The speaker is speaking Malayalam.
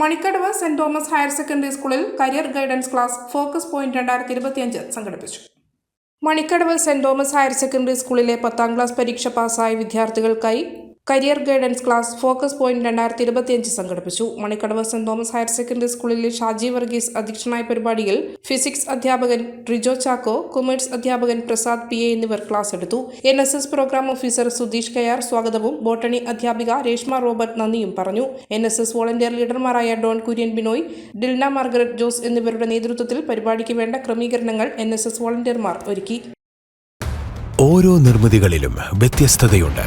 Manikkadavu Saint Thomas higher secondary സ്കൂളിൽ career guidance class focus point രണ്ടായിരത്തി ഇരുപത്തിയഞ്ച് സംഘടിപ്പിച്ചു. Manikkadavu Saint Thomas higher secondary സ്കൂളിലെ പത്താം ക്ലാസ് പരീക്ഷ പാസ്സായ വിദ്യാർത്ഥികൾക്കായി career guidance class focus point രണ്ടായിരത്തി ഇരുപത്തിയഞ്ച് സംഘടിപ്പിച്ചു. Manikkadavu Saint Thomas higher secondary സ്കൂളിലെ ഷാജി വർഗീസ് അധ്യക്ഷനായ പരിപാടിയിൽ ഫിസിക്സ് അധ്യാപകൻ റിജോ ചാക്കോ കൊമേഴ്സ് അധ്യാപകൻ പ്രസാദ് പി എ എന്നിവർ ക്ലാസ് എടുത്തു. N S S programme officer Sudheesh കയാർ സ്വാഗതവും ബോട്ടണി അധ്യാപിക രേഷ്മ റോബർട്ട് നന്ദിയും പറഞ്ഞു. എൻ എസ് എസ് വോളണ്ടിയർ ലീഡർമാരായ ഡോൺ കുര്യൻ ബിനോയ് ഡിൽന മാർഗരറ്റ് ജോസ് എന്നിവരുടെ നേതൃത്വത്തിൽ പരിപാടിക്ക് വേണ്ട ക്രമീകരണങ്ങൾ എൻ എസ് എസ് വോളണ്ടിയർമാർ ഒരുക്കി. ഓരോ നിർമ്മിതികളിലും വ്യത്യസ്തതയുണ്ട്.